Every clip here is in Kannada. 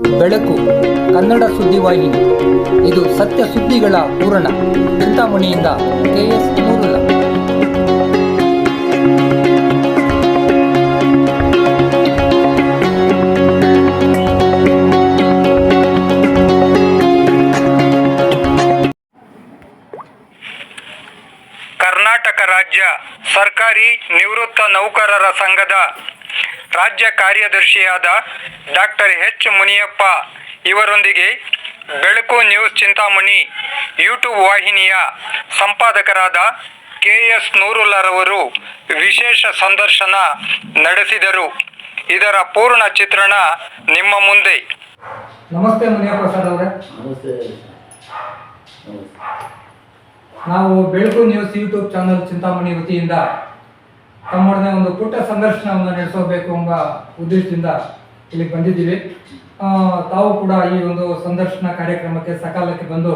ಬೆಳಕು, ಕನ್ನಡ ಸುದ್ದಿವಾಹಿನಿ ಇದು ಸತ್ಯ ಸುದ್ದಿಗಳ ಪೂರಣ ಚಿಂತಾಮಣಿಯಿಂದ ಕೆಎಸ್ ಮೂರುಲ ಕರ್ನಾಟಕ ರಾಜ್ಯ ಸರ್ಕಾರಿ ನಿವೃತ್ತ ನೌಕರರ ಸಂಘದ ರಾಜ್ಯ ಕಾರ್ಯದರ್ಶಿಯಾದ ಡಾಕ್ಟರ್ ಎಚ್ ಮುನಿಯಪ್ಪ ಇವರೊಂದಿಗೆ ಬೆಳಕು ನ್ಯೂಸ್ ಚಿಂತಾಮಣಿ ಯೂಟ್ಯೂಬ್ ವಾಹಿನಿಯ ಸಂಪಾದಕರಾದ ಕೆ ಎಸ್ ನೂರುಲ್ಲರವರು ವಿಶೇಷ ಸಂದರ್ಶನ ನಡೆಸಿದರು. ಇದರ ಪೂರ್ಣ ಚಿತ್ರಣ ನಿಮ್ಮ ಮುಂದೆ. ನಮಸ್ತೆ ಮುನಿಯಪ್ಪ ಸರ್ ಅವರೇ. ನಮಸ್ತೆ. ನಾವು ಬೆಳಕು ನ್ಯೂಸ್ ಯೂಟ್ಯೂಬ್ ಚಾನಲ್ ಚಿಂತಾಮಣಿ ವತಿಯಿಂದ ತಮ್ಮೊಡನೆ ಒಂದು ಪುಟ್ಟ ಸಂದರ್ಶನವನ್ನು ನಡೆಸಬೇಕು ಎಂಬ ಉದ್ದೇಶದಿಂದ ಇಲ್ಲಿಗೆ ಬಂದಿದ್ದೀವಿ. ತಾವು ಕೂಡ ಈ ಒಂದು ಸಂದರ್ಶನ ಕಾರ್ಯಕ್ರಮಕ್ಕೆ ಸಕಾಲಕ್ಕೆ ಬಂದು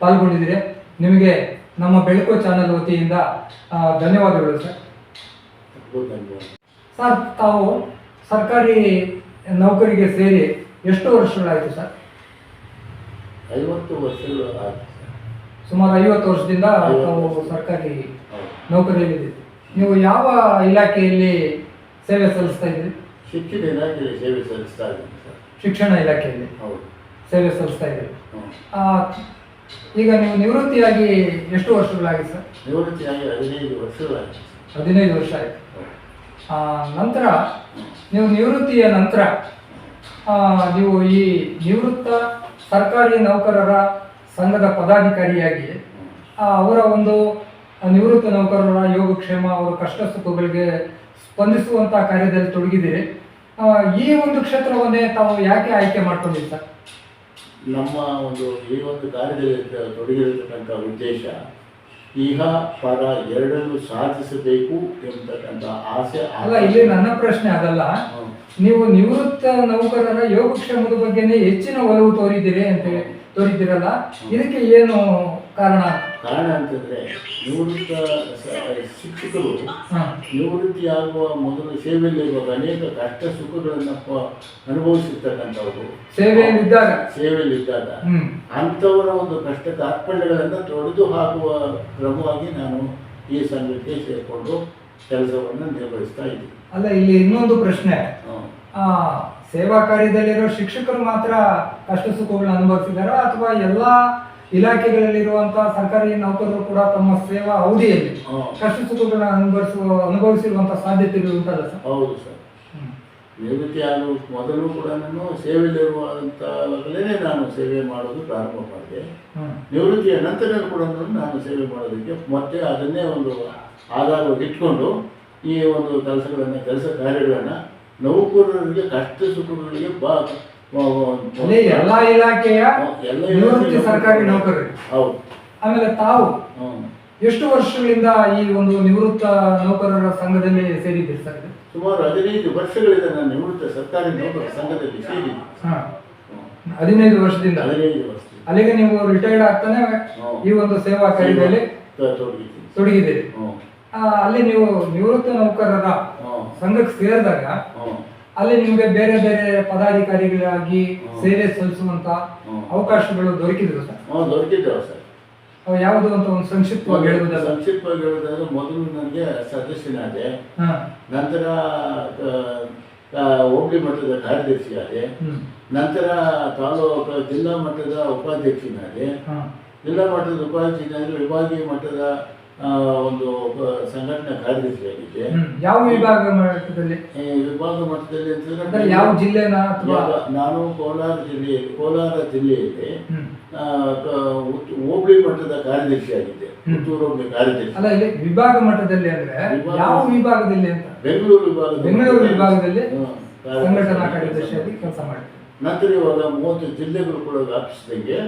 ಪಾಲ್ಗೊಂಡಿದ್ದೀರಿ. ನಿಮಗೆ ನಮ್ಮ ಬೆಳಕು ಚಾನಲ್ ವತಿಯಿಂದ ಧನ್ಯವಾದಗಳು ಸರ್. ಸರ್ ತಾವು ಸರ್ಕಾರಿ ನೌಕರಿಗೆ ಸೇರಿ ಎಷ್ಟು ವರ್ಷಗಳಾಯಿತು ಸರ್? ಐವತ್ತು ವರ್ಷಗಳು ಸರ್. ಸುಮಾರು ಐವತ್ತು ವರ್ಷದಿಂದ ತಾವು ಸರ್ಕಾರಿ ನೌಕರಿಯಲ್ಲಿದ್ದೀವಿ ನೌಕರಿಯಲ್ಲಿದ್ದೀರಿ. ನೀವು ಯಾವ ಇಲಾಖೆಯಲ್ಲಿ ಸೇವೆ ಸಲ್ಲಿಸ್ತಾ ಇದ್ದೀರಿ? ಶಿಕ್ಷಣ ಇಲಾಖೆಯಲ್ಲಿ ಸೇವೆ ಸಲ್ಲಿಸ್ತಾ ಇದ್ದೀನಿ ಸರ್. ಶಿಕ್ಷಣ ಇಲಾಖೆಯಲ್ಲಿ ಹೌದು. ಸೇವೆ ಸಲ್ಲಿಸ್ತಾ ಇದ್ದೀರಿ. ಹ್ಮ್. ಈಗ ನೀವು ನಿವೃತ್ತಿಯಾಗಿ ಎಷ್ಟು ವರ್ಷಗಳಾಗಿದೆ ಸರ್? ನಿವೃತ್ತಿಯಾಗಿ ಹದಿನೈದು ವರ್ಷಗಳಾಗಿದೆ ಸರ್. ಹದಿನೈದು ವರ್ಷ ಆಯಿತು. ಹೌದು. ನಂತರ ನೀವು ನಿವೃತ್ತಿಯ ನಂತರ ಆ, ನೀವು ಈ ನಿವೃತ್ತ ಸರ್ಕಾರಿ ನೌಕರರ ಸಂಘದ ಪದಾಧಿಕಾರಿಯಾಗಿ ಆ, ಅವರ ಒಂದು ನಿವೃತ್ತ ನೌಕರರ ಯೋಗಕ್ಷೇಮ ಅವರ ಕಷ್ಟ ಸುಖಗಳಿಗೆ ಸ್ಪಂದಿಸುವಂತ ಕಾರ್ಯದಲ್ಲಿ ತೊಡಗಿದ್ದೀರಿ. ಈ ಒಂದು ಕ್ಷೇತ್ರವನ್ನೇ ತಾವು ಯಾಕೆ ಆಯ್ಕೆ ಮಾಡ್ಕೊಂಡಿದ್ದ? ನಮ್ಮ ಒಂದು ಈ ಒಂದು ಕಾರ್ಯದಲ್ಲಿ ತೊಡಗಿರತಕ್ಕಂಥ ಉದ್ದೇಶ ಈಗ ಪರ ಎರಡನ್ನು ಸಾಧಿಸಬೇಕು ಎಂಬತಕ್ಕಂಥ ಆಸೆ ಅಲ್ಲ ಇಲ್ಲಿ ನನ್ನ ಪ್ರಶ್ನೆ ಅದಲ್ಲ. ನೀವು ನಿವೃತ್ತ ನೌಕರರ ಯೋಗಕ್ಷೇಮದ ಬಗ್ಗೆನೇ ಹೆಚ್ಚಿನ ಒಲವು ತೋರಿದ್ದೀರಿ ಅಂತ ತೋರಿದ್ದೀರಲ್ಲ. ಇದಕ್ಕೆ ಏನು ಕಾರಣ? ಕಾರಣ ಅಂತಂದ್ರೆ ನಿವೃತ್ತ ಶಿಕ್ಷಕರು. ನಿವೃತ್ತಿಯಾಗುವ ಮೊದಲು ಸೇವೆಯಲ್ಲಿರುವಾಗ ಅನೇಕ ಕಷ್ಟ ಸುಖಗಳನ್ನು ಅನುಭವಿಸಿರ್ತಕ್ಕಂಥವ್ರು. ಸೇವೆಯಲ್ಲಿದ್ದಾಗ ಸೇವೆಯಲ್ಲಿದ್ದಾಗ ಅಂಥವರ ಒಂದು ಕಷ್ಟ ಕಾರ್ಪಣ್ಯಗಳನ್ನು ತೊಡೆದು ಹಾಕುವ ಕ್ರಮವಾಗಿ ನಾನು ಈ ಸಂಘಕ್ಕೆ ಸೇರಿಕೊಂಡು ಕೆಲಸವನ್ನು ನಿರ್ವಹಿಸ್ತಾ ಇದ್ದೀನಿ. ಅಲ್ಲ ಇಲ್ಲಿ ಇನ್ನೊಂದು ಪ್ರಶ್ನೆ. ಆ ಸೇವಾ ಕಾರ್ಯದಲ್ಲಿರೋ ಶಿಕ್ಷಕರು ಮಾತ್ರ ಕಷ್ಟ ಸುಖಗಳನ್ನ ಅನುಭವಿಸಿದಾರ ಅಥವಾ ಎಲ್ಲಾ ಇಲಾಖೆಗಳಲ್ಲಿರುವಂತಹ ಸರ್ಕಾರಿ ನೌಕರರು ಕೂಡ ತಮ್ಮ ಸೇವಾ ಅವಧಿಯಲ್ಲಿ ಕಷ್ಟ ಸುಖಗಳನ್ನ ಅನುಭವಿಸುವ ಅನುಭವಿಸಿರುವಂತಹ ಸಾಧ್ಯತೆಗಳು ಉಂಟಲ್ಲ ಸರ್? ಹೌದು ಸರ್. ನಿವೃತ್ತಿ ಆಗುವ ಮೊದಲು ಕೂಡ ನಾನು ಸೇವೆಯಲ್ಲಿರುವಂಥವಾಗಲೇ ನಾನು ಸೇವೆ ಮಾಡೋದು ಪ್ರಾರಂಭ ಮಾಡಿದೆ. ನಿವೃತ್ತಿಯ ನಂತರ ಕೂಡ ನಾನು ಸೇವೆ ಮಾಡೋದಕ್ಕೆ ಮತ್ತೆ ಅದನ್ನೇ ಒಂದು ಆಧಾರವಾಗಿ ಇಟ್ಕೊಂಡು ಈ ಒಂದು ಕೆಲಸಗಳನ್ನು ಕೆಲಸ ಕಾರ್ಯಗಳನ್ನು ನೌಕರರಿಗೆ ಕಷ್ಟ ಸುಖಗಳಿಗೆ ಬಾ ಎಲ್ಲಾ ಇಲಾಖೆಯ ನಿವೃತ್ತಿ ಸರ್ಕಾರಿ ನೌಕರರು. ಹೌದು. ಆಮೇಲೆ ತಾವು. ಎಷ್ಟು ವರ್ಷಗಳಿಂದ ಈ ಒಂದು ನಿವೃತ್ತ ನೌಕರರ ಸಂಘದಲ್ಲಿ ಸೇರಿದ್ದೀರಿ ಸರ್? ಸುಮಾರು ಹದಿನೈದು ವರ್ಷಗಳಿಂದ ನಾನು ನಿವೃತ್ತ ಸರ್ಕಾರಿ ನೌಕರರ ಸಂಘದಲ್ಲಿ ಸೇರಿ. ಹದಿನೈದು ವರ್ಷದಿಂದ? ಹದಿನೈದು ವರ್ಷ ಅಲ್ಲಿಗೆ ನೀವು ರಿಟೈರ್ಡ್ ಆಗ್ತಾನೆ ಈ ಒಂದು ಸೇವಾ ಕಾರ್ಯದಲ್ಲಿ ತೊಡಗಿದ್ದೀರಿ. ಅಲ್ಲಿ ನೀವು ನಿವೃತ್ತ ನೌಕರರ. ಸಂಘಕ್ಕೆ ಸೇರಿದಾಗ. ಅಲ್ಲಿ ನಿಮಗೆ ಬೇರೆ ಬೇರೆ ಪದಾಧಿಕಾರಿಗಳಾಗಿ. ಸೇವೆ ಸಲ್ಲಿಸುವಂತ ಅವಕಾಶಗಳು ದೊರಕಿದ್ರು ಸರ್? ದೊರಕಿದ್ರು ದೊರಕಿದ್ದೇವೆ ಸರ್. ಅವು ಯಾವುದು ಅಂತ ಒಂದು ಸಂಕ್ಷಿಪ್ತವಾಗಿ ಹೇಳುವುದಲ್ಲ? ಸಂಕ್ಷಿಪ್ತವಾಗಿ ಹೇಳೋದಾದ್ರೆ ಮೊದಲು ನನಗೆ ಸದಸ್ಯನಾದೆ ನಂತರ ಹೋಬಳಿ ಮಟ್ಟದ ಕಾರ್ಯದರ್ಶಿಯಾದೆ ಹ್ಮ್. ನಂತರ ತಾಲೂಕು ಜಿಲ್ಲಾ ಮಟ್ಟದ ಉಪಾಧ್ಯಕ್ಷನಾದೆ. ಜಿಲ್ಲಾ ಮಟ್ಟದ ಉಪಾಧ್ಯಕ್ಷನಾಗಿ ವಿಭಾಗೀಯ ಮಟ್ಟದ ಒಂದು ಸಂಘಟನೆ ಕಾರ್ಯದರ್ಶಿ ಕಾರ್ಯದರ್ಶಿಯಾಗಿದ್ದೆ ಯಾವ ವಿಭಾಗ ಮಟ್ಟದಲ್ಲಿ? ವಿಭಾಗ ಮಟ್ಟದಲ್ಲಿ ಅಂತಂದ್ರೆ ಯಾವ ಜಿಲ್ಲೆನ ನಾನು ಕೋಲಾರ ಜಿಲ್ಲೆ ಕೋಲಾರ ಜಿಲ್ಲೆಯಲ್ಲಿ ಹೋಬಳಿ ಮಟ್ಟದ ಕಾರ್ಯದರ್ಶಿಯಾಗಿದ್ದೆ. ಹ್ಮ್. ಪುತ್ತೂರು ಕಾರ್ಯದರ್ಶಿ. ಅಲ್ಲ ಇಲ್ಲಿ ವಿಭಾಗ ಮಟ್ಟದಲ್ಲಿ ಅಂದ್ರೆ ಯಾವ ವಿಭಾಗದಲ್ಲಿ ಅಂತ? ಬೆಂಗಳೂರು ವಿಭಾಗ ಬೆಂಗಳೂರು ವಿಭಾಗದಲ್ಲಿ ಸಂಘಟನಾ ಕಾರ್ಯದರ್ಶಿಯಾಗಿ ಕೆಲಸ ಮಾಡಿ ನಂತರ ಇವಾಗ ಮೂವತ್ತು ಜಿಲ್ಲೆಗಳು ಕೂಡ ವ್ಯಾಪಿಸಿದಂಗೆ.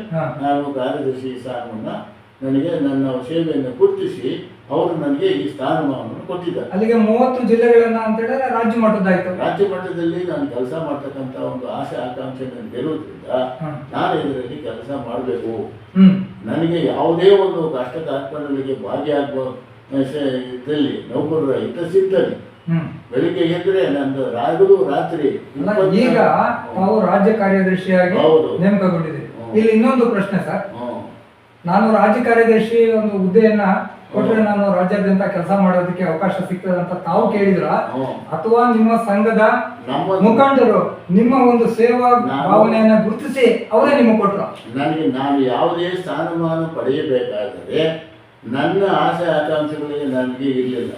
ನಾನು ಕಾರ್ಯದರ್ಶಿ ಸ್ಥಾನವನ್ನ ನನಗೆ ನನ್ನ ಸೇವೆಯನ್ನು ಗುರುತಿಸಿ ಅವರು ನನಗೆ ಈ ಸ್ಥಾನಮಾನವನ್ನು ಕೊಟ್ಟಿದ್ದಾರೆ. ಅಲ್ಲಿಗೆ ಮೂವತ್ತು ಜಿಲ್ಲೆಗಳನ್ನ ಅಂತ ಹೇಳಿದ್ರೆ ರಾಜ್ಯ ಮಟ್ಟದಾಯ್ತು ರಾಜ್ಯ ಮಟ್ಟದಲ್ಲಿ ನಾನು ಕೆಲಸ ಮಾಡ್ತಕ್ಕಂಥ ಒಂದು ಆಸೆ ಆಕಾಂಕ್ಷೆ ನನಗೆ ಇರುವುದರಿಂದ ನಾನು ಇದರಲ್ಲಿ ಕೆಲಸ ಮಾಡಬೇಕು. ನನಗೆ ಯಾವುದೇ ಒಂದು ಕಷ್ಟ ಕಾರ್ಪಣ್ಯಗಳಿಗೆ ಭಾಗಿಯಾಗುವ ಇದರಲ್ಲಿ ನೌಕರರ ಹಿತ ಸಿಗ್ತದೆ ಬೆಳಿಗ್ಗೆ ಎದ್ರೆ ನಂದು ರಾಗಲು ರಾತ್ರಿ ಈಗ ನಾವು ರಾಜ್ಯ ಕಾರ್ಯದರ್ಶಿಯಾಗಿ ಹೌದು. ನೇಮಕಗೊಂಡಿದ್ದೀರಿ. ಇಲ್ಲಿ ಇನ್ನೊಂದು ಪ್ರಶ್ನೆ ಸರ್. ನಾನು ರಾಜ್ಯ ಕಾರ್ಯದರ್ಶಿ ಒಂದು ಹುದ್ದೆಯನ್ನ ಕೊಟ್ಟರೆ ನಾನು ರಾಜ್ಯಾದ್ಯಂತ ಕೆಲಸ ಮಾಡೋದಕ್ಕೆ ಅವಕಾಶ ಸಿಗ್ತದೆ ಅಂತ ತಾವು ಕೇಳಿದ್ರ. ಅಥವಾ ನಿಮ್ಮ ಸಂಘದ ಮುಖಂಡರು ನಿಮ್ಮ ಒಂದು ಸೇವಾ ಭಾವನೆಯನ್ನ ಗುರುತಿಸಿ ಅವರೇ ನಿಮಗೆ ಕೊಟ್ರು ನನಗೆ ನಾನು ಯಾವುದೇ ಸ್ಥಾನಮಾನ ಪಡೆಯಬೇಕಾದರೆ ನನ್ನ ಆಸೆ ಆಕಾಂಕ್ಷೆಗಳಿಗೆ ನನಗೆ ಇರಲಿಲ್ಲ.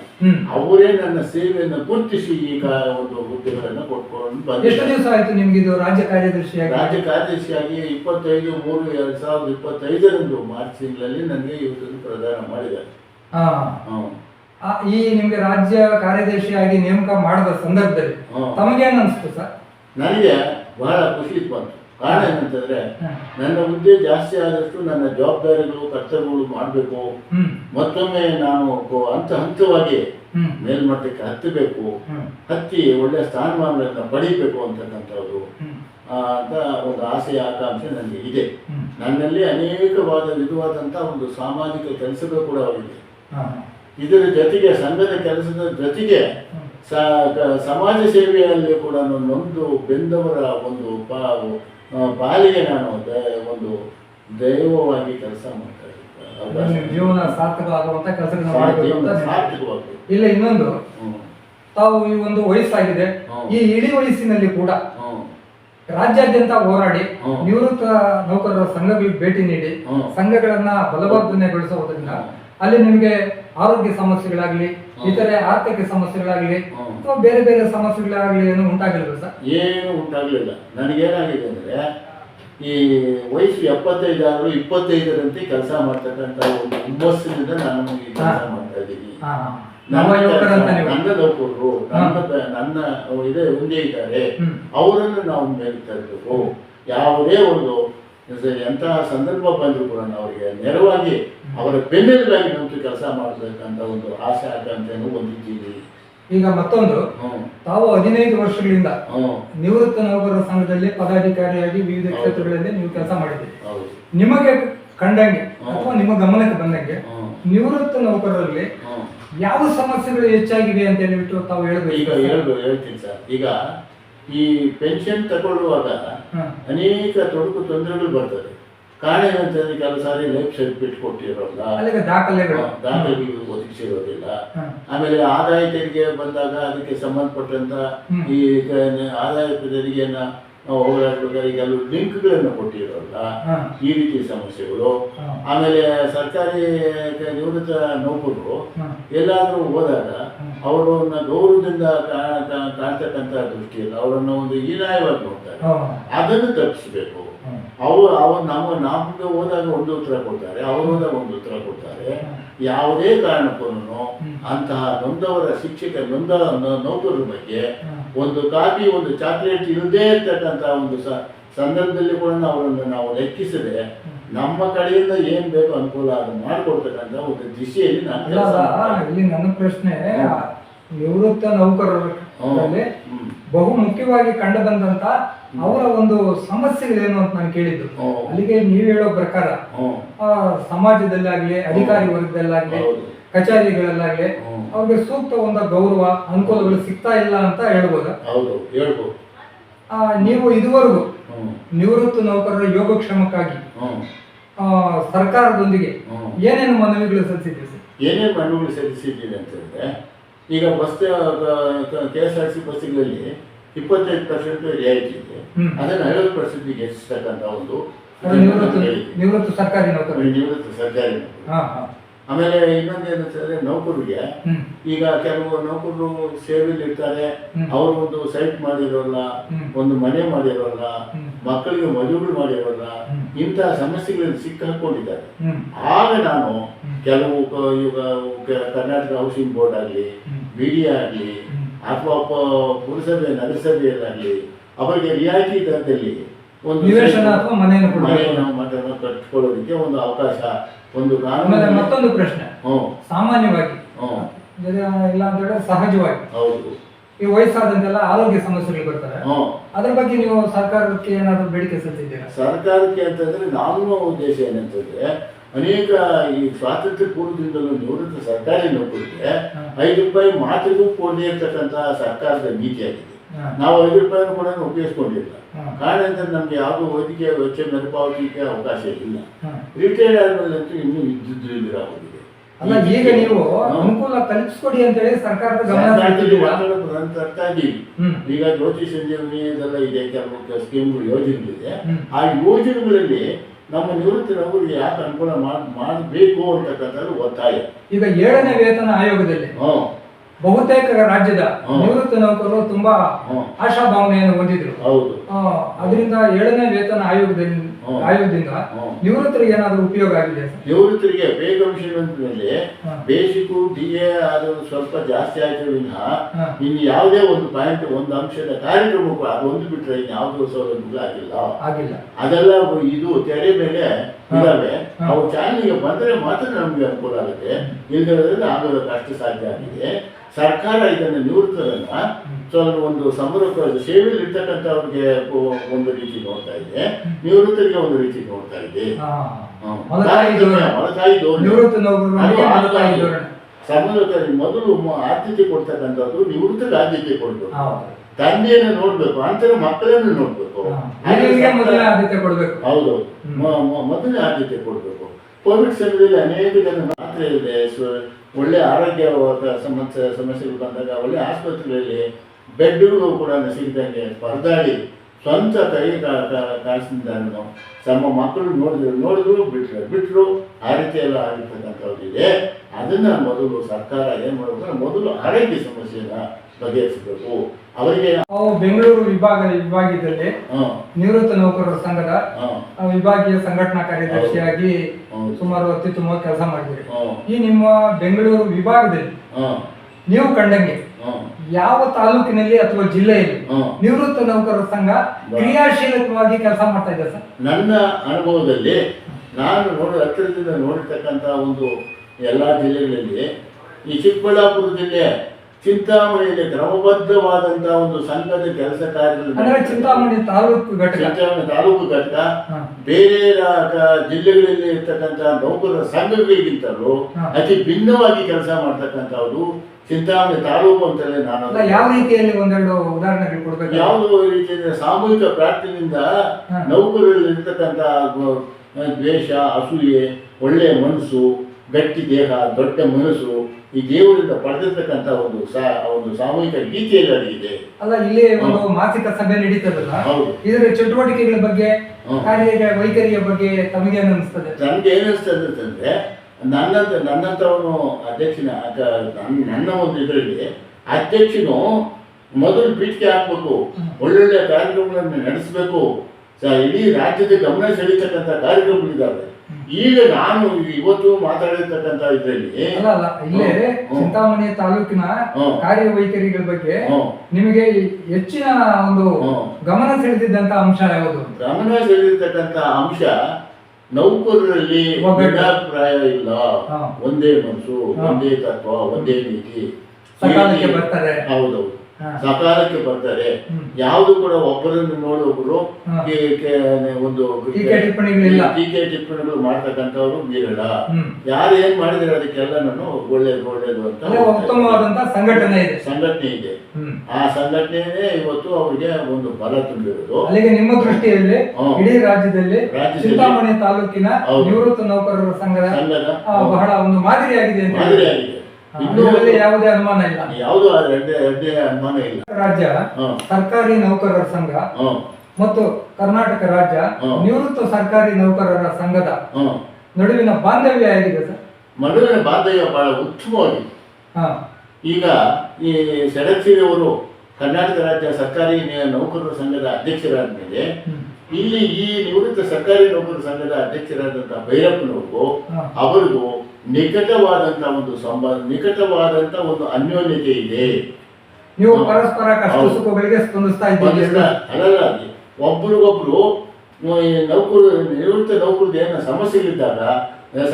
ಅವರೇ ನನ್ನ ಸೇವೆಯನ್ನು ಗುರುತಿಸಿ ಈಗ ಒಂದು ಹುದ್ದೆಗಳನ್ನು ಕೊಟ್ಕೊಂಡು ಎಷ್ಟು ಬಂದಿದ್ದಾರೆ ದಿವಸ ಆಯ್ತು ನಿಮ್ಗೆ ಇದು ರಾಜ್ಯ ಕಾರ್ಯದರ್ಶಿಯಾಗಿ? ರಾಜ್ಯ ಕಾರ್ಯದರ್ಶಿಯಾಗಿ ಇಪ್ಪತ್ತೈದು ಮೂರು ಎರಡ್ ಸಾವಿರದ ಇಪ್ಪತ್ತೈದರಂದು ಮಾರ್ಚ್ ತಿಂಗಳಲ್ಲಿ ನನಗೆ ಇವತ್ತನ್ನು ಪ್ರದಾನ ಮಾಡಿದ್ದಾರೆ. ಈ ನಿಮ್ಗೆ ರಾಜ್ಯ ಕಾರ್ಯದರ್ಶಿಯಾಗಿ ನೇಮಕ ಮಾಡಿದ ಸಂದರ್ಭದಲ್ಲಿ. ತಮಗೇನು ಅನಿಸ್ತು ಸರ್? ನನಗೆ ಬಹಳ ಖುಷಿ ಬಂತು. ಕಾರಣ ಏನಂತಂದ್ರೆ ನನ್ನ ಹುದ್ದೆ ಜಾಸ್ತಿ ಆದಷ್ಟು ನನ್ನ ಜವಾಬ್ದಾರಿಗಳು ಕರ್ತವ್ಯಗಳು ಮಾಡಬೇಕು. ಮತ್ತೊಮ್ಮೆ ನಾನು ಹಂತ ಹಂತವಾಗಿ ಮೇಲ್ಮಟ್ಟಕ್ಕೆ ಹತ್ತಬೇಕು. ಹತ್ತಿ ಒಳ್ಳೆ ಸ್ಥಾನಮಾನಗಳನ್ನ ಪಡೀಬೇಕು ಅಂತಕ್ಕಂಥದ್ದು. ಅಂತ ಒಂದು ಆಸೆ ಆಕಾಂಕ್ಷೆ ನನಗೆ ಇದೆ. ನನ್ನಲ್ಲಿ ಅನೇಕವಾದ ವಿಧವಾದಂತಹ ಒಂದು ಸಾಮಾಜಿಕ ಕೆಲಸಗಳು ಕೂಡ ಇದೆ. ಇದರ ಜೊತೆಗೆ ಸಂಘದ ಕೆಲಸದ ಜೊತೆಗೆ ಸಮಾಜ ಸೇವೆಯಲ್ಲಿ ಕೂಡ ನನ್ನೊಂದು ನೊಂದು ಬೆಂದವರ ಒಂದು ಪಾ ಪಾಲಿಗೆ ನಾನು ಒಂದು ದೈವವಾಗಿ ಕೆಲಸ ಮಾಡ್ತಾ ಜೀವನ ಸಾರ್ಥಕವಾಗುವಂತ ಕೆಲಸಗಳನ್ನ ಸಾ- ಮಾಡಬೇಕು ಅಂತ ಇಲ್ಲ ಇನ್ನೊಂದು. ತಾವು ಈ ಒಂದು ವಯಸ್ಸಾಗಿದೆ. ಈ ಇಡೀ ವಯಸ್ಸಿನಲ್ಲಿ ಕೂಡ ರಾಜ್ಯಾದ್ಯಂತ ಹೋರಾಡಿ ನಿವೃತ್ತ ನೌಕರರ ಸಂಘಗಳಿಗೆ ಭೇಟಿ ನೀಡಿ. ಸಂಘಗಳನ್ನ ಬಲವರ್ಧನೆಗೊಳಿಸುವುದರಿಂದ. ಅಲ್ಲಿ ನಿಮಗೆ ಆರೋಗ್ಯ ಸಮಸ್ಯೆಗಳಾಗ್ಲಿ ಇತರೆ ಆರ್ಥಿಕ ಸಮಸ್ಯೆಗಳಾಗ್ಲಿ. ಅಥವಾ ಬೇರೆ ಬೇರೆ ಸಮಸ್ಯೆಗಳಾಗ್ಲಿ ಏನು ಉಂಟಾಗಿಲ್ಲ ಸರ್? ಏನು ಉಂಟಾಗಲಿಲ್ಲ. ನನಗೇನಾಗಿದೆ ಅಂದರೆ ಈ ವಯಸ್ಸು ಎಪ್ಪತ್ತೈದು ಆದರೂ ಇಪ್ಪತ್ತೈದರಂತೆ ಕೆಲಸ ಮಾಡ್ತಕ್ಕಂಥ ಒಂದು ಹುಮ್ಮಸ್ಸಿನಿಂದ ನಾನು ಈ ಕೆಲಸ ಮಾಡ್ತಾ ಇದ್ದೀನಿ. ನನ್ನ ನಮ್ಮ ನೌಕರರು ನನ್ನ ನನ್ನ ಇದೇ ಮುಂದೆ ಇದ್ದಾರೆ. ಅವರನ್ನು ನಾವು ಮೇಲೆ ತರಬೇಕು. ಯಾವುದೇ ಒಂದು ಎಂತಹ ಸಂದರ್ಭ ಬಂದರೂ ಕೂಡ ಅವರಿಗೆ ನೆರವಾಗಿ ಅವರ ಬೆನ್ನೆಲುಬಾಗಿ ನಿಂತು ಕೆಲಸ ಮಾಡಬೇಕಂತ ಒಂದು ಆಸೆ ಆಕಾಂಕ್ಷೆಯನ್ನು ಹೊಂದಿದ್ದೀವಿ. ಈಗ ಮತ್ತೊಂದು ತಾವು ಹದಿನೈದು ವರ್ಷಗಳಿಂದ ನಿವೃತ್ತ ನೌಕರರ ಸಂಘದಲ್ಲಿ ಪದಾಧಿಕಾರಿಯಾಗಿ ವಿವಿಧ. ಕ್ಷೇತ್ರಗಳಲ್ಲಿ ನೀವು ಕೆಲಸ ಮಾಡಿದ್ದೀರಿ ನಿಮಗೆ ಕಂಡಂಗೆ ಅಥವಾ ನಿಮ್ಮ ಗಮನಕ್ಕೆ ಬಂದಂಗೆ ನಿವೃತ್ತ ನೌಕರರಲ್ಲಿ ಯಾವ ಸಮಸ್ಯೆಗಳು ಹೆಚ್ಚಾಗಿವೆ ಅಂತ ಹೇಳ್ಬಿಟ್ಟು ತಾವು ಈಗ ಹೇಳ್ಬೇಕು ಹೇಳ್ಬೋದು ಹೇಳ್ತೀನಿ ಸರ್. ಈಗ ಈ ಪೆನ್ಷನ್ ತಗೊಳ್ಳುವಾಗ ಅನೇಕ ತೊಡಕು ತೊಂದರೆಗಳು ಬರ್ತದೆ. ಕಾರಣ ಏನಂತಂದ್ರೆ ಕೆಲವು ಸಾರಿ ಲೈಫ್ ಸರ್ಟಿಫಿಕೇಟ್ ಕೊಟ್ಟಿರೋಲ್ಲ ದಾಖಲೆಗಳು ದಾಖಲೆಗಳು ಒದಗಿಸಿರೋದಿಲ್ಲ ಆಮೇಲೆ ಆದಾಯ ತೆರಿಗೆ ಬಂದಾಗ ಅದಕ್ಕೆ ಸಂಬಂಧಪಟ್ಟಂತ ಈ ಆದಾಯ ತೆರಿಗೆಯನ್ನ ನಾವು ಹೋರಾಡಬೇಕಾದ್ರೆ ಕೆಲವು ಲಿಂಕ್ಗಳನ್ನು ಕೊಟ್ಟಿರೋಲ್ಲ. ಈ ರೀತಿ ಸಮಸ್ಯೆಗಳು ಆಮೇಲೆ ಸರ್ಕಾರಿ ನಿವೃತ್ತ ನೌಕರರು. ಎಲ್ಲಾದರೂ ಹೋದಾಗ. ಅವರನ್ನ ಗೌರವದಿಂದ ಕಾಣ್ತಕ್ಕಂಥ ದೃಷ್ಟಿಯಲ್ಲಿ ಅವರನ್ನು ಒಂದು ಹೀನಾಯವಾಗಿ ನೋಡ್ತಾರೆ. ಅದನ್ನು ತಪ್ಪಿಸ್ಬೇಕು. ಅವರು ಅವ್ರು ನಮ್ಮ ನಮ್ಗೆ ಹೋದಾಗ ಒಂದು ಉತ್ತರ ಕೊಡ್ತಾರೆ ಅವ್ರು ಹೋದಾಗ ಒಂದು ಉತ್ತರ ಕೊಡ್ತಾರೆ. ಯಾವುದೇ ಕಾರಣಕ್ಕೂ. ಅಂತಹ ನೊಂದವರ ಶಿಕ್ಷಕ ನೊಂದ ನೌಕರರ ಬಗ್ಗೆ ಒಂದು ಕಾಫಿ ಒಂದು ಚಾಕ್ಲೇಟ್ ಇಲ್ಲದೇ ಇರ್ತಕ್ಕಂಥ ಒಂದು ಸಂದರ್ಭದಲ್ಲಿ ಕೂಡ ನಾವು ಅವರನ್ನು ನಾವು ಲೆಕ್ಕಿಸದೆ ನಮ್ಮ ಕಡೆಯಿಂದ ಏನ್ ಬೇಕು ಅನುಕೂಲ ಅದು ಮಾಡಿಕೊಡ್ತಕ್ಕಂಥ ಒಂದು ದಿಶೆಯಲ್ಲಿ ನಾನು. ಇಲ್ಲಿ ನನ್ನ ಪ್ರಶ್ನೆ. ನಿವೃತ್ತ ನೌಕರರಲ್ಲಿ ಬಹು ಮುಖ್ಯವಾಗಿ ಕಂಡು ಬಂದಂತ ಅವರ ಒಂದು ಸಮಸ್ಯೆಗಳೇನು ಅಂತ ನಾನು ಕೇಳಿದ್ದು ಹ್ಮ್. ಅಲ್ಲಿಗೆ ನೀವು ಹೇಳೋ ಪ್ರಕಾರ ಸಮಾಜದಲ್ಲಾಗ್ಲಿ ಅಧಿಕಾರಿ ವರ್ಗದಲ್ಲಾಗ್ಲಿ. ಕಚೇರಿಗಳಲ್ಲಾಗ್ಲಿ ಅವ್ರಿಗೆ ಸೂಕ್ತ ಒಂದು ಗೌರವ ಅನುಕೂಲಗಳು ಸಿಗ್ತಾ ಇಲ್ಲ ಅಂತ ಹೇಳ್ಬೋದು ಹೌದು ಹೇಳ್ಬೋದು ಆ, ನೀವು ಇದುವರೆಗೂ. ನಿವೃತ್ತ ನೌಕರರ ಯೋಗಕ್ಷೇಮಕ್ಕಾಗಿ ಸರ್ಕಾರದೊಂದಿಗೆ. ಏನೇನು ಮನವಿಗಳು ಸಲ್ಲಿಸಿದ್ದೀರಿ ಸರ್ ಮನವಿಗಳು ಸಲ್ಲಿಸಿದ್ದೀರಿ ಅಂತ ಅಂತಂದರೆ ಈಗ bus K S R T ಬಸ್ಸುಗಳಲ್ಲಿ ಇಪ್ಪತ್ತೈದು ಪರ್ಸೆಂಟ್ ರಿಯಾಯಿತಿ ಇದೆ. ಅದನ್ನ ಐವತ್ತು ಪರ್ಸೆಂಟ್ ಹೆಚ್ಚಿಸ್ತಕ್ಕಂಥ ಒಂದು ನಿವೃತ್ತ ಸರ್ಕಾರಿ ನೌಕರರು. ನಿವೃತ್ತ ಸರ್ಕಾರಿ ಆಮೇಲೆ ಇನ್ನೊಂದು ಏನಂತಂದ್ರೆ ನೌಕರರಿಗೆ ಹ್ಮ್. ಈಗ ಕೆಲವು ನೌಕರರು ಸೇವೆಯಲ್ಲಿ ಇರ್ತಾರೆ. ಅವರು ಒಂದು ಸೈಟ್ ಮಾಡಿರೋಲ್ಲ. ಒಂದು ಮನೆ ಮಾಡಿರೋಲ್ಲ. ಮಕ್ಕಳಿಗೆ ಮದುವೆಗಳು ಮಾಡಿರೋಲ್ಲ. ಇಂತಹ ಸಮಸ್ಯೆಗಳಲ್ಲಿ ಸಿಕ್ಕ ಹಾಕೊಂಡಿದ್ದಾರೆ ಆಗ ನಾನು ಕೆಲವು ಈಗ ಕರ್ನಾಟಕ ಹೌಸಿಂಗ್ ಬೋರ್ಡ್ ಆಗಲಿ. ಬಿ ಡಿ ಆಗಲಿ. ಅಥವಾ ಪುರಸಭೆ ನಗರಸಭೆಯಲ್ಲಾಗಲಿ ಅವರಿಗೆ ರಿಯಾಯಿತಿ ದರದಲ್ಲಿ ಒಂದು ನಿವೇಶನ ಅಥವಾ ಮನೆಯನ್ನು ಕಟ್ಕೊಳ್ಳೋದಕ್ಕೆ ಒಂದು ಅವಕಾಶ ಒಂದು ಕಾನೂನು ಮತ್ತೊಂದು ಪ್ರಶ್ನೆ. ಸಾಮಾನ್ಯವಾಗಿ. ಇಲ್ಲ ಅಂತ ಹೇಳಿದ್ರೆ ಸಹಜವಾಗಿ. ಹೌದು. ಈ ವಯಸ್ಸಾದಂತೆಲ್ಲ ಆರೋಗ್ಯ ಸಮಸ್ಯೆಗಳು ಬರ್ತಾರೆ. ಅದ್ರ ಬಗ್ಗೆ ನೀವು ಸರ್ಕಾರಕ್ಕೆ ಏನಾದ್ರು ಬೇಡಿಕೆ ಸಲ್ಲಿಸಿದ್ದೀರಾ? ಸರ್ಕಾರಕ್ಕೆ ಅಂತಂದ್ರೆ ನಾನು ಉದ್ದೇಶ ಏನಂತಂದ್ರೆ ಅನೇಕ ಈ ಸ್ವಾತಂತ್ರ್ಯ ಪೂರ್ವದಿಂದಲೂ ನಿವೃತ್ತ ಸರ್ಕಾರಿ ನೌಕರಿಗೆ. ಐದು ರೂಪಾಯಿ ಮಾತಿಗೂ ಕೊಡದೇ ಇರ್ತಕ್ಕಂಥ ಸರ್ಕಾರದ ನೀತಿಯಾಗಿದೆ ಆಗಿದೆ. ನಾವು ಐದು ರೂಪಾಯಿ ಕೂಡ ಉಪಯೋಗಿಸ್ಕೊಂಡಿಲ್ಲ. ಕಾರಣ ಅಂದ್ರೆ ನಮ್ಗೆ ಯಾವುದೋ ವೈದ್ಯಕೀಯ ವೆಚ್ಚ ಮರುಪಾವತಿಗೆ ಅವಕಾಶ ಇಲ್ಲ. ರಿಟೈರ್ಡ್ ಆದ್ಮೇಲೆ ಅಂತೂ ಇನ್ನೂ ಇದ್ದಿದ್ದು ಇರೋದಿದೆ ಈಗ ನೀವು ಅನುಕೂಲ ಕಲ್ಪಿಸ್ಕೊಡಿ ಅಂತೇಳಿ ಸರ್ಕಾರದ ಗಮನ ಈಗ ಜ್ಯೋತಿ ಸಂಜೀವನಿ ಇದೆಲ್ಲ ಇದೆ ಕೆಲವು ಸ್ಕೀಮ್ಗಳು ಯೋಜನೆಗಳಿದೆ. ಆ ಯೋಜನೆಗಳಲ್ಲಿ ನಮ್ಮ ನಿವೃತ್ತ ನೌಕರಿಗೆ ಯಾಕೆ ಅನುಕೂಲ ಮಾಡ್ ಮಾಡಬೇಕು ಅಂತಕ್ಕಂಥದ್ದು ಒತ್ತಾಯ. ಈಗ ಏಳನೇ ವೇತನ ಆಯೋಗದಲ್ಲಿ ಬಹುತೇಕ ರಾಜ್ಯದ ನಿವೃತ್ತ ನೌಕರರು ತುಂಬಾ. ಆಶಾಭಾವನೆಯನ್ನು ಹೊಂದಿದ್ರು. ಹೌದು. ಅದರಿಂದ ಏಳನೇ ವೇತನ ಆಯೋಗದಿಂದ ಆಯೋಗದಿಂದ ನಿವೃತ್ತರಿಗೆ ಏನಾದರೂ ಉಪಯೋಗ ಆಗಿದೆ ನಿವೃತ್ತರಿಗೆ ಕಮಿಷನ್ ಮೇಲೆ. ಬೇಸಿಕ್ ಡಿ ಎ ಅದು ಸ್ವಲ್ಪ ಜಾಸ್ತಿ ಆಯ್ತು ವಿನಃ. ಇನ್ನು ಯಾವುದೇ ಒಂದು ಪಾಯಿಂಟ್ ಒಂದು ಅಂಶದ ಕಾರ್ಯಕ್ರಮಕ್ಕೂ ಅದು ಒಂದು ಬಿಟ್ಟರೆ ಇನ್ನು ಯಾವುದೋ ಸೌಲಭ್ಯಗಳು ಆಗಿಲ್ಲ. ಆಗಿಲ್ಲ. ಅದೆಲ್ಲ ಇದು ತೆರೆ ಮೇಲೆ ಇದಾವೆ. ಅವು ಚಾನಲ್ಗೆ ಬಂದರೆ ಮಾತ್ರ ನಮಗೆ ಅನುಕೂಲ ಆಗುತ್ತೆ. ಇಲ್ಲದ್ರೆ ಆಗೋದಕ್ಕೆ ಅಷ್ಟು ಸಾಧ್ಯ ಆಗಿದೆ. ಸರ್ಕಾರ ಇದನ್ನು ನಿವೃತ್ತರನ್ನ ಸ್ವಲ್ಪ ಒಂದು ಸಮರೂಪ ಸೇವೆಯಲ್ಲಿ ಇರ್ತಕ್ಕಂಥವ್ರಿಗೆ ಒಂದು ರೀತಿ ನೋಡ್ತಾ ಇದೆ. ನಿವೃತ್ತರಿಗೆ ಒಂದು ರೀತಿ ನೋಡ್ತಾ ಇದೆ. ಸಮರೂಪದಲ್ಲಿ. ಮೊದಲು ಆದ್ಯತೆ ಕೊಡ್ತಕ್ಕಂಥದ್ದು ನಿವೃತ್ತರಿಗೆ ಆದ್ಯತೆ ಕೊಡ್ತು. ತಂದೆಯನ್ನು ನೋಡ್ಬೇಕು ಅಂತ ಮಕ್ಕಳನ್ನು ನೋಡ್ಬೇಕು. ಹೌದು. ಮೊದಲೇ ಆದ್ಯತೆ ಕೊಡ್ಬೇಕು. ಕೋವಿಡ್ ಸಮಯದಲ್ಲಿ ಅನೇಕ ಜನ ಮಾತ್ರೆ ಇದೆ ಒಳ್ಳೆ ಆರೋಗ್ಯ ಸಮಸ್ಯೆ ಸಮಸ್ಯೆಗಳು ಬಂದಾಗ ಒಳ್ಳೆ ಆಸ್ಪತ್ರೆಗಳಲ್ಲಿ ಬೆಡ್ಗಳು ಕೂಡ ಸಿಗದಂಗೆ ಪರದಾಡಿ ಸ್ವಂತ ಕೈ ಕಾ- ಕಾ- ಕಾಸಿನಿಂದ ತಮ್ಮ ಮಕ್ಕಳು ನೋಡಿದ್ರು ನೋಡಿದ್ರು ಬಿಟ್ರು ಬಿಟ್ರು ಆ ರೀತಿ ಎಲ್ಲ ಆಗಿರ್ತಕ್ಕಂಥದ್ದು ಇದೆ ಅದನ್ನ ಮೊದಲು ಸರ್ಕಾರ ಏನ್ ಮಾಡಬೇಕು ಮೊದಲು ಆರೋಗ್ಯ ಸಮಸ್ಯೆನ ಬಗೆಹರಿಸಬೇಕು. ಅವರಿಗೆ ಬೆಂಗಳೂರು ವಿಭಾಗ ವಿಭಾಗದಲ್ಲಿ ನಿವೃತ್ತ ನೌಕರರ ಸಂಘದ ವಿಭಾಗೀಯ ಸಂಘಟನಾ ಕಾರ್ಯದರ್ಶಿಯಾಗಿ. ಸುಮಾರು ಅತ್ಯುತ್ತಮವಾಗಿ ಕೆಲಸ ಮಾಡಿದ್ದೀರಿ. ಈ ನಿಮ್ಮ ಬೆಂಗಳೂರು ವಿಭಾಗದಲ್ಲಿ ನೀವು ಕಂಡಂಗೆ ಯಾವ ತಾಲೂಕಿನಲ್ಲಿ ಅಥವಾ ಜಿಲ್ಲೆಯಲ್ಲಿ ನಿವೃತ್ತ ನೌಕರರ ಸಂಘ ಕ್ರಿಯಾಶೀಲಕವಾಗಿ ಕೆಲಸ ಮಾಡ್ತಾ ಇದೆ ಸರ್? ನನ್ನ ಅನುಭವದಲ್ಲಿ ನಾನು ನೋಡಿ ಹತ್ತಿರದಿಂದ ನೋಡಿರ್ತಕ್ಕಂಥ ಒಂದು ಎಲ್ಲ ಜಿಲ್ಲೆಗಳಲ್ಲಿ ಈ ಚಿಕ್ಕಬಳ್ಳಾಪುರ ಜಿಲ್ಲೆ ಚಿಂತಾಮಣಿಯಲ್ಲಿ ಕ್ರಮಬದ್ಧವಾದಂಥ ಒಂದು ಸಂಘದ ಕೆಲಸ ಕಾರ್ಯಗಳು ಚಿಂತಾಮಣಿ ತಾಲೂಕು ಘಟಕ. ಚಿಂತಾಮಣಿ ತಾಲೂಕು ಘಟಕ. ಬೇರೆ ಜಿಲ್ಲೆಗಳಲ್ಲಿ ಇರ್ತಕ್ಕಂಥ ನೌಕರರ ಸಂಘಗಳಿಗಿಂತಲೂ. ಅತಿ ಭಿನ್ನವಾಗಿ ಕೆಲಸ ಮಾಡ್ತಕ್ಕಂಥವ್ರು ಚಿಂತಾಮಣಿ ತಾಲೂಕು ಅಂತಲೇ ನಾನು ಯಾವ ರೀತಿಯಲ್ಲಿ ಒಂದೆರಡು ಉದಾಹರಣೆಗಳು ಕೊಡ್ಬೇಕು? ಯಾವುದೋ ರೀತಿಯ ಸಾಮೂಹಿಕ ಪ್ರಾರ್ಥನೆಯಿಂದ. ನೌಕರರಲ್ಲಿ ಇರ್ತಕ್ಕಂಥ ದ್ವೇಷ ಅಸೂಯೆ ಒಳ್ಳೆಯ ಮನಸ್ಸು ಗಟ್ಟಿ ದೇಹ ದೊಡ್ಡ ಮನಸ್ಸು ಈ ದೇವರಿಂದ ಪಡೆದಿರ್ತಕ್ಕಂಥ ಒಂದು ಒಂದು ಸಾಮೂಹಿಕ ಗೀತೆಯಲ್ಲಿ ಅಡಗಿದೆ ಅಲ್ಲ ಇಲ್ಲಿ ಒಂದು ಮಾಸಿಕ ಸಭೆ ನಡೀತದಲ್ಲ? ಇದರ ಚಟುವಟಿಕೆಗಳ ಬಗ್ಗೆ ಹ್ಮ್. ಕಾರ್ಯ ವೈಖರಿಯ ಬಗ್ಗೆ ತಮಗೆ ಅನ್ನಿಸ್ತದೆ ನನ್ಗೆ ಏನಿಸ್ತದೆ ಅಂತಂದ್ರೆ ನನ್ನಂತ ನನ್ನಂಥವನು ಅಧ್ಯಕ್ಷನ ನನ್ನ- ನನ್ನ ಒಂದು ಇದರಲ್ಲಿ ಅಧ್ಯಕ್ಷನು ಮೊದಲು ಪೀಠಿಕೆ ಹಾಕ್ಬೇಕು. ಒಳ್ಳೊಳ್ಳೆ ಕಾರ್ಯಕ್ರಮಗಳನ್ನು ನಡೆಸಬೇಕು. ಇಡೀ ರಾಜ್ಯದ ಗಮನ ಸೆಳೀತಕ್ಕಂಥ ಕಾರ್ಯಕ್ರಮಗಳಿದ್ದಾವೆ. ಈಗ ನಾನು ಇವತ್ತು ಮಾತಾಡಿರ್ತಕ್ಕಂಥ ಇದರಲ್ಲಿ ಇಲ್ಲೇ. ಚಿಂತಾಮಣಿ ತಾಲೂಕಿನ. ಕಾರ್ಯವೈಖರಿಗಳ ಬಗ್ಗೆ. ನಿಮಗೆ ಹೆಚ್ಚಿನ ಒಂದು. ಗಮನ ಸೆಳೆದಿದ್ದಂತ ಅಂಶ ಯಾವುದು ಗಮನ ಸೆಳೆದಿರ್ತಕ್ಕಂಥ ಅಂಶ ನೌಕರರಲ್ಲಿ ಭೇದಾಭಿಪ್ರಾಯ ಇಲ್ಲ. ಒಂದೇ ಮನಸ್ಸು ಒಂದೇ ತತ್ವ ಒಂದೇ ನೀತಿ. ಬರ್ತಾರೆ. ಹೌದೌದು. ಹಾ. ಸಕಾಲಕ್ಕೆ ಬರ್ತಾರೆ. ಯಾವುದು ಕೂಡ ಒಬ್ಬರನ್ನು ನೋಡಿ ಒಬ್ಬರು ಒಂದು ಟೀಕೆ ಟಿಪ್ಪಣಿಗಳು ಮಾಡ್ತಕ್ಕಂಥವ್ರು ಮೀರಲ್ಲ ಯಾರು ಏನ್ ಮಾಡಿದ್ರೆ ಅದಕ್ಕೆಲ್ಲ ನಾನು ಒಳ್ಳೇದು ಒಳ್ಳೇದು ಅಂತ ಸಂಘಟನೆ ಇದೆ. ಸಂಘಟನೆ ಇದೆ. ಆ ಸಂಘಟನೆಯೇ ಇವತ್ತು ಅವರಿಗೆ ಒಂದು ಬಲ ತುಂಬಿರೋದು. ಅಲ್ಲಿಗೆ ನಿಮ್ಮ ದೃಷ್ಟಿಯಲ್ಲಿ. ಇಡೀ ರಾಜ್ಯದಲ್ಲಿ ಚಿಂತಾಮಣಿ ತಾಲೂಕಿನ ನಿವೃತ್ತ ನೌಕರರ ಸಂಘದ ಬಹಳ ಒಂದು ಮಾದರಿಯಾಗಿದೆ ಅಂತ ಮಾದರಿ ಆಗಿದೆ ಇನ್ನೂ ಇದರಲ್ಲಿ ಯಾವುದೇ ಅನುಮಾನ ಇಲ್ಲ. ಯಾವುದು ಎರಡೇ ಅನುಮಾನ ಇಲ್ಲ. ರಾಜ್ಯ ಸರ್ಕಾರಿ ನೌಕರರ ಸಂಘ ಮತ್ತು ಕರ್ನಾಟಕ ರಾಜ್ಯ ನಿವೃತ್ತ ಸರ್ಕಾರಿ ನೌಕರರ ಸಂಘದ ನಡುವಿನ ಬಾಂಧವ್ಯ ಆಗಿದೆ ಸರ್? ಮಡುವಿನ ಬಾಂಧವ್ಯ ಬಹಳ ಉತ್ತಮವಾಗಿದೆ. ಹಾ. ಈಗ ಈ ಸೆಡಕ್ಸಿರವರು ಕರ್ನಾಟಕ ರಾಜ್ಯ ಸರ್ಕಾರಿ ನೌಕರರ ಸಂಘದ ಅಧ್ಯಕ್ಷರಾದ ಮೇಲೆ ಇಲ್ಲಿ ಈ ನಿವೃತ್ತ ಸರ್ಕಾರಿ ನೌಕರರ ಸಂಘದ ಅಧ್ಯಕ್ಷರಾದಂತಹ ಭೈರಪ್ಪನವ್ರಿಗೂ ಹಾ. ಅವರಿಗೂ ನಿಕಟವಾದಂತಹ ಒಂದು ಸಂಬಂಧ ನಿಕಟವಾದಂತಹ ಒಂದು ಅನ್ಯೋನ್ಯತೆ ಇದೆ ನೀವು. ಪರಸ್ಪರ ಕಷ್ಟ. ಸುಖಗಳಿಗೆ ಸ್ಪಂದಿಸ್ತಾ ಇದ್ದೀರಿ ಅಲ್ಲಲ್ಲ ಒಬ್ರಿಗೊಬ್ರು ಈ ನೌಕರು ನಿವೃತ್ತ ನೌಕರದ ಸಮಸ್ಯೆ ಸಮಸ್ಯೆಗಳಿದ್ದಾಗ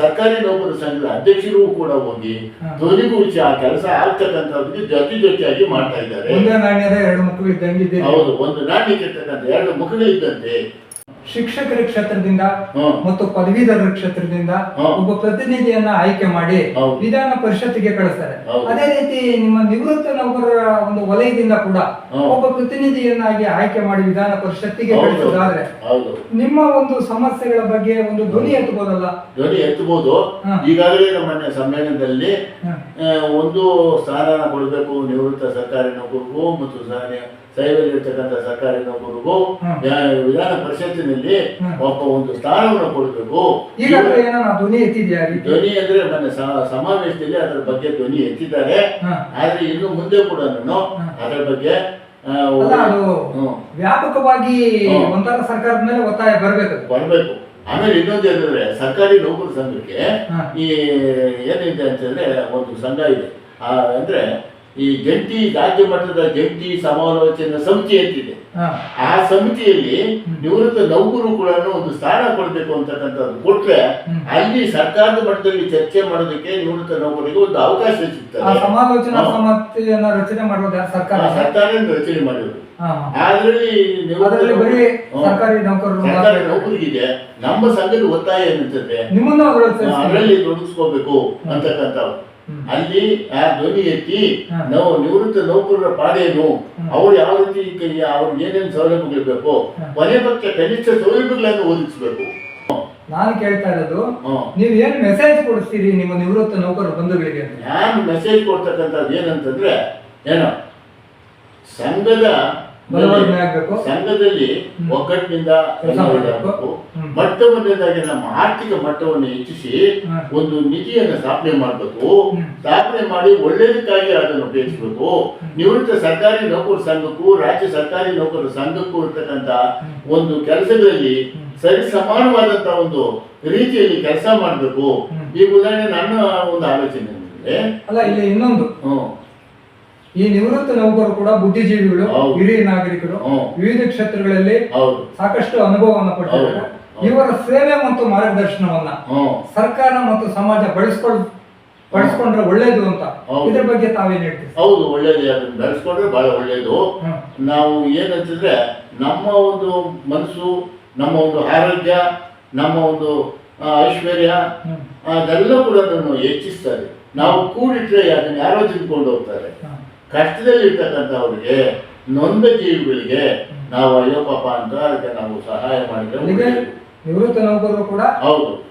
ಸರ್ಕಾರಿ ನೌಕರ ಸಂಘದ ಅಧ್ಯಕ್ಷರು ಕೂಡ ಹೋಗಿ. ಧ್ವನಿಗೂಡಿಸಿ ಆ ಕೆಲಸ ಆಗ್ತಕ್ಕಂಥದ್ದು ಜೊತೆ ಜೊತೆಯಾಗಿ ಮಾಡ್ತಾ ಇದ್ದಾರೆ. ಹೌದು ಒಂದು ನಾಣ್ಯಕ್ಕಿರ್ತಕ್ಕಂಥ ಎರಡು ಮುಖಗಳಿದ್ದಂತೆ. ಶಿಕ್ಷಕರ ಕ್ಷೇತ್ರದಿಂದ ಮತ್ತು ಪದವೀಧರರ ಕ್ಷೇತ್ರದಿಂದ ಒಬ್ಬ ಪ್ರತಿನಿಧಿಯನ್ನ ಆಯ್ಕೆ ಮಾಡಿ ವಿಧಾನ ಪರಿಷತ್ತಿಗೆ ಕಳಿಸ್ತಾರೆ. ಅದೇ ರೀತಿ ನಿಮ್ಮ ನಿವೃತ್ತ ನೌಕರರ ಒಂದು ವಲಯದಿಂದ ಕೂಡ ಒಬ್ಬ ಪ್ರತಿನಿಧಿಯನ್ನಾಗಿ ಆಯ್ಕೆ ಮಾಡಿ ವಿಧಾನ ಪರಿಷತ್ತಿಗೆ. ಕಳಿಸೋದಾದ್ರೆ ನಿಮ್ಮ ಒಂದು ಸಮಸ್ಯೆಗಳ ಬಗ್ಗೆ ಒಂದು ಧ್ವನಿ ಎತ್ತಬಹುದಲ್ಲ ಧ್ವನಿ ಎತ್ತಬಹುದು. ಈಗಾಗಲೇ ನಮ್ಮ ಸಮ್ಮೇಳನದಲ್ಲಿ ಒಂದು ಸ್ಥಾನ ಕೊಡಬೇಕು ನಿವೃತ್ತ ಸರ್ಕಾರಿ ನೌಕರಿಗೂ ಮತ್ತು ಸೈವಲ್ಲಿರ್ತಕ್ಕಂಥ ಸರ್ಕಾರಿ ನೌಕರಿಗೂ ವಿಧಾನ ಪರಿಷತ್ತಿನಲ್ಲಿ ಹ್ಮ್. ಒಬ್ಬ ಒಂದು ಸ್ಥಾನವನ್ನು ಕೊಡಬೇಕು. ಧ್ವನಿ ಎತ್ತಿದ್ಯಾ ಧ್ವನಿ ಅಂದ್ರೆ ನನ್ನ ಸಮಾವೇಶದಲ್ಲಿ ಅದರ ಬಗ್ಗೆ ಧ್ವನಿ ಎತ್ತಿದ್ದಾರೆ. ಆದ್ರೆ ಇನ್ನು ಮುಂದೆ ಕೂಡ ನಾನು ಅದರ ಬಗ್ಗೆ ವ್ಯಾಪಕವಾಗಿ ಒಂದಾದ ಒಂಥರ ಸರ್ಕಾರದ ಮೇಲೆ ಒತ್ತಾಯ ಬರಬೇಕು ಬರಬೇಕು. ಆಮೇಲೆ ಇನ್ನೊಂದು ಏನಂದ್ರೆ ಸರ್ಕಾರಿ ನೌಕರ ಸಂಘಕ್ಕೆ ಈ ಏನಿದೆ ಅಂತಂದ್ರೆ ಒಂದು ಸಂಘ ಇದೆ. ಅಂದ್ರೆ ಈ ಜಂಟಿ ರಾಜ್ಯ ಮಟ್ಟದ ಜಂಟಿ ಸಮಾಲೋಚನಾ ಸಮಿತಿ ಅಂತಿದೆ ಆ ಸಮಿತಿಯಲ್ಲಿ ನಿವೃತ್ತ ನೌಕರುಗಳನ್ನು ಒಂದು ಸ್ಥಾನ ಕೊಡಬೇಕು ಅಂತಕ್ಕಂಥದ್ದು ಕೊಟ್ರೆ ಅಲ್ಲಿ ಸರ್ಕಾರದ ಮಟ್ಟದಲ್ಲಿ ಚರ್ಚೆ ಮಾಡೋದಕ್ಕೆ ನಿವೃತ್ತ ನೌಕರಿಗೆ ಒಂದು ಅವಕಾಶ ಸಿಗ್ತದೆ. ಸಮಾಲೋಚನಾ. ಸಮಿತಿಯನ್ನ ರಚನೆ ಮಾಡೋದು ಸರ್ಕಾರ. ಸರ್ಕಾರದಿಂದ ಸರ್ಕಾರ ರಚನೆ ಮಾಡಿದ್ರು ಹಾ. ಅದರಲ್ಲಿ ಸರ್ಕಾರಿ ನೌಕರಿಗಿದೆ ನಮ್ಮ ಸಂಘದ ಒತ್ತಾಯ ನಿಮ್ಮನ್ನು ಅದರಲ್ಲಿ ತೊಡಗಿಸ್ಕೋಬೇಕು ಅಂತಕ್ಕಂಥ ಹ್ಮ್. ಅಲ್ಲಿ ಆ ಧ್ವನಿ ಎತ್ತಿ. ನಾವು ನಿವೃತ್ತ ನೌಕರರ ಪಾಡೇನು ಅವರು ಯಾವ ರೀತಿ ಅವ್ರಿಗೆ ಏನೇನು ಸೌಲಭ್ಯಗಳಿರ್ಬೇಕು ಬೇಕು ಹಾ. ಕೊನೆ ಪಕ್ಷ ಕನಿಷ್ಠ ಸೌಲಭ್ಯಗಳನ್ನು ಒದಗಿಸ್ಬೇಕು ನಾನು ಕೇಳ್ತಾ ಇರೋದು. ನೀವು ಏನ್ ಮೆಸೇಜ್ ಕೊಡಿಸ್ತೀರಿ ನಿಮ್ಮ ನಿವೃತ್ತ ನೌಕರ ಬಂಧುಗಳಿಗೆ ನಾನು ಮೆಸೇಜ್ ಕೊಡ್ತಕ್ಕಂಥದ್ದು ಏನಂತಂದ್ರೆ ಏನೋ ಸಂಘದ ಬಲವರ್ಧನೆ ಆಗ್ಬೇಕು ಸಂಘದಲ್ಲಿ. ಒಗ್ಗಟ್ಟಿನಿಂದ ಕೆಲಸ ಮಾಡಬೇಕು. ಮೊಟ್ಟ ಮೊದಲನೇದಾಗಿ ನಮ್ಮ ಆರ್ಥಿಕ ಮಟ್ಟವನ್ನು ಹೆಚ್ಚಿಸಿ ಒಂದು ನಿಧಿಯನ್ನು ಸ್ಥಾಪನೆ ಮಾಡಬೇಕು. ಸ್ಥಾಪನೆ ಮಾಡಿ ಒಳ್ಳೆಯದಕ್ಕಾಗಿ ಅದನ್ನು ಉಪಯೋಗಿಸಬೇಕು. ನಿವೃತ್ತ ಸರ್ಕಾರಿ ನೌಕರ ಸಂಘಕ್ಕೂ ರಾಜ್ಯ ಸರ್ಕಾರಿ ನೌಕರ ಸಂಘಕ್ಕೂ ಇರ್ತಕ್ಕಂಥ ಒಂದು ಕೆಲಸಗಳಲ್ಲಿ ಸರಿ ಸಮಾನವಾದಂತ ಒಂದು ರೀತಿಯಲ್ಲಿ ಕೆಲಸ ಮಾಡಬೇಕು. ಈ ಉದಾಹರಣೆ ನನ್ನ ಒಂದು ಆಲೋಚನೆ ಅಲ್ಲ ಇಲ್ಲಿ ಇನ್ನೊಂದು. ಈ ನಿವೃತ್ತ ನೌಕರರು ಕೂಡ ಬುದ್ಧಿಜೀವಿಗಳು. ಹಿರಿಯ ನಾಗರಿಕರು. ವಿವಿಧ ಕ್ಷೇತ್ರಗಳಲ್ಲಿ ಸಾಕಷ್ಟು ಅನುಭವವನ್ನು ಪಡೆದಿದ್ದಾರೆ. ಇವರ ಸೇವೆ ಮತ್ತು ಮಾರ್ಗದರ್ಶನವನ್ನ ಸರ್ಕಾರ ಮತ್ತು ಸಮಾಜ ಬಳಸ್ಕೊಳ್ ಬಳಸ್ಕೊಂಡ್ರೆ ಒಳ್ಳೇದು ಅಂತ. ಇದ್ರ ಬಗ್ಗೆ ತಾವೇನ್ ಹೇಳ್ತೀವಿ ಹೌದು ಒಳ್ಳೇದು ಬೆಳೆಸ್ಕೊಂಡ್ರೆ ಬಹಳ ಒಳ್ಳೇದು. ನಾವು ಏನಂತಂದ್ರೆ ನಮ್ಮ ಒಂದು ಮನಸ್ಸು ನಮ್ಮ ಒಂದು ಆರೋಗ್ಯ ನಮ್ಮ ಒಂದು ಐಶ್ವರ್ಯ. ಅದೆಲ್ಲ ಕೂಡ ಹೆಚ್ಚಿಸ್ತಾರೆ ನಾವು ಕೂಡಿಟ್ರೆ ಅದನ್ನ ಯಾರೋ ತಿಳ್ಕೊಂಡು ಹೋಗ್ತಾರೆ. ಕಷ್ಟದಲ್ಲಿರ್ತಕ್ಕಂಥವ್ರಿಗೆ ನೊಂದ ಜೀವಿಗಳಿಗೆ ನಾವು ಅಯ್ಯೋ ಪಾಪ ಅಂತ ಅದಕ್ಕೆ ನಾವು ಸಹಾಯ ಮಾಡಿದ್ರೆ ನಿವೃತ್ತ ನೌಕರರು ಕೂಡ ಹೌದು.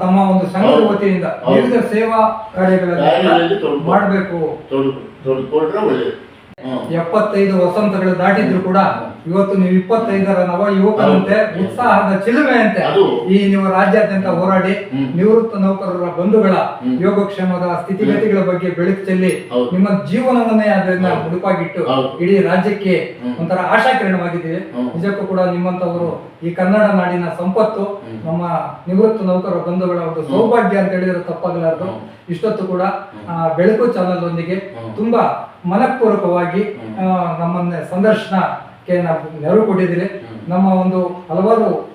ತಮ್ಮ ಒಂದು ಸಂಘದ. ವತಿಯಿಂದ ವಿವಿಧ ಸೇವಾ ಕಾರ್ಯಗಳಲ್ಲಿ ಮಾಡಬೇಕು. ತೊಡಗು ಒಳ್ಳೆಯದು. ಎಪ್ಪತ್ತೈದು ವಸಂತಗಳು ದಾಟಿದ್ರು ಕೂಡ ಇವತ್ತು ನೀವು ಇಪ್ಪತ್ತೈದರ ನವ ಯುವಕರಂತೆ ಉತ್ಸಾಹದ ಚಿಲುಮೆಯಂತೆ ಈ ನೀವು ರಾಜ್ಯಾದ್ಯಂತ ಹೋರಾಡಿ ನಿವೃತ್ತ ನೌಕರರ ಬಂಧುಗಳ. ಯೋಗಕ್ಷೇಮದ ಸ್ಥಿತಿಗತಿಗಳ ಬಗ್ಗೆ ಬೆಳಕು ಚೆಲ್ಲಿ ನಿಮ್ಮ ಜೀವನವನ್ನೇ ಅದರಿಂದ ಹುಡುಪಾಗಿಟ್ಟು ಮುಡುಪಾಗಿಟ್ಟು ಇಡೀ ರಾಜ್ಯಕ್ಕೆ. ಒಂಥರ ಆಶಾಕಿರಣವಾಗಿದ್ದೀವಿ. ನಿಜಕ್ಕೂ ಕೂಡ ನಿಮ್ಮಂತವರು ಈ ಕನ್ನಡ ನಾಡಿನ ಸಂಪತ್ತು ನಮ್ಮ ನಿವೃತ್ತ ನೌಕರರ ಬಂಧುಗಳ ಒಂದು ಸೌಭಾಗ್ಯ ಅಂತ ಹೇಳಿದ್ರೆ ತಪ್ಪಾಗಲಾರದು. ಇಷ್ಟೊತ್ತು ಕೂಡ ಆ, ಬೆಳಕು ಚಾನಲ್ ಒಂದಿಗೆ ತುಂಬಾ ಮನಃಪೂರ್ವಕವಾಗಿ ನಮ್ಮನ್ನ ಸಂದರ್ಶನಕ್ಕೆ ನಾವು ನೆರವು ಕೊಟ್ಟಿದ್ದೀರಿ. ನಮ್ಮ ಒಂದು ಹಲವಾರು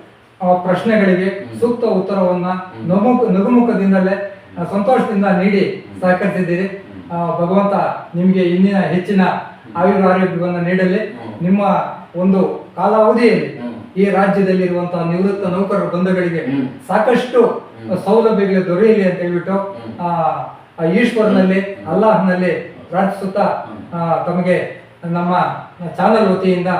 ಪ್ರಶ್ನೆಗಳಿಗೆ ಸೂಕ್ತ ಉತ್ತರವನ್ನ ನಗುಮುಖದಿಂದಲೇ ಸಂತೋಷದಿಂದ ನೀಡಿ ಸಹಕರಿಸಿದ್ದೀರಿ. ಆ, ಭಗವಂತ ನಿಮಗೆ ಇನ್ನಿನ ಹೆಚ್ಚಿನ ಆಯುರ್ ಆರೋಗ್ಯವನ್ನು ನೀಡಲಿ. ನಿಮ್ಮ ಒಂದು ಕಾಲಾವಧಿಯಲ್ಲಿ ಈ ಈ ರಾಜ್ಯದಲ್ಲಿರುವಂತಹ ನಿವೃತ್ತ ನೌಕರರ ಬಂಧುಗಳಿಗೆ ಸಾಕಷ್ಟು. ಸೌಲಭ್ಯಗಳು ದೊರೆಯಲಿ ಅಂತ ಹೇಳ್ಬಿಟ್ಟು ಆ ಈಶ್ವರನಲ್ಲಿ ಅಲ್ಲಾಹ್ನಲ್ಲಿ ಪ್ರಾರ್ಥಿಸುತ್ತಾ ತಮಗೆ ನಮ್ಮ ಚಾನಲ್ ವತಿಯಿಂದ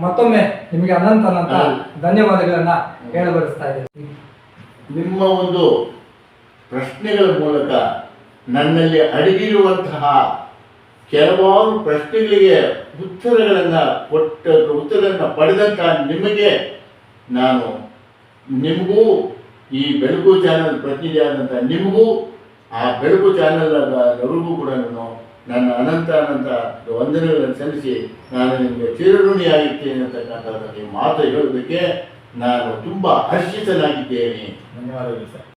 ಮತ್ತೊಮ್ಮೆ ನಿಮಗೆ ಅನಂತ ಅನಂತ. ಧನ್ಯವಾದಗಳನ್ನ ಹೇಳಬಡಿಸ್ತಾ ಇದ್ದೀನಿ ನಿಮ್ಮ ಒಂದು ಪ್ರಶ್ನೆಗಳ ಮೂಲಕ ನನ್ನಲ್ಲಿ ಅಡಗಿರುವಂತಹ ಕೆಲವಾರು ಪ್ರಶ್ನೆಗಳಿಗೆ ಉತ್ತರಗಳನ್ನು ಕೊಟ್ಟ ಉತ್ತರಗಳನ್ನು ಪಡೆದಂತ ನಿಮಗೆ ನಾನು ನಿಮಗೂ ಈ ಬೆಳಕು ಚಾನಲ್ ಪ್ರತಿನಿಧಿಯಾದಂಥ ನಿಮಗೂ ಆ ಬೆಳಕು ಚಾನಲ್ ಅವರಿಗೂ ಕೂಡ ನಾನು ನನ್ನ ಅನಂತ ಅನಂತ ವಂದನೆಗಳನ್ನು ಸಲ್ಲಿಸಿ ನಾನು ನಿಮಗೆ ಚಿರಋಣಿಯಾಗಿದ್ದೇನೆ ಅಂತಕ್ಕಂಥದ್ದು ಮಾತು ಹೇಳೋದಕ್ಕೆ ನಾನು ತುಂಬ ಹರ್ಷಿತನಾಗಿದ್ದೇನೆ. ಧನ್ಯವಾದಗಳು ಸರ್.